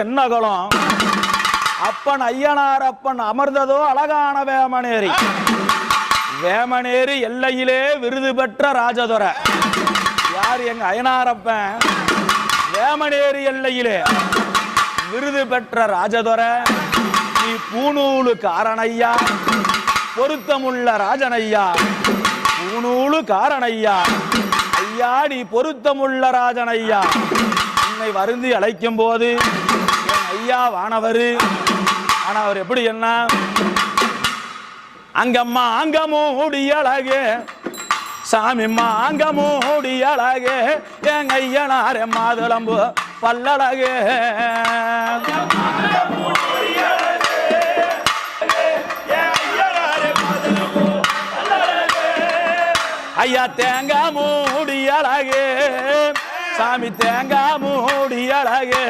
என்னகலம் அப்பன் ஐயனார் அப்பன் அமர்ந்ததோ அழகான வேமனேரி. வேமனேரி எல்லையிலே விருது பெற்ற ராஜதுரை. யார் எங்க அயனாரப்பன் வேமனேரி எல்லையிலே விருது பெற்ற ராஜதுரை. நீ பூநூலு காரணையா பொருத்தமுள்ள ராஜனையா? பூநூலு காரணையா ஐயா நீ பொருத்தமுள்ள ராஜனையா? உன்னை வருந்தி அழைக்கும் போது ஐயா வானவர். ஆனா அவர் எப்படி என்ன? அங்கம்மா அங்கமும் மூடி அழகு. சாமிம்மா அங்கமும் மூடி அழகு. என் ஐயனார மாதுளம்பு பல்லழகே. ஐயா தேங்காய் மூடி அழகே. சாமி தேங்காய் மூடி அழகே.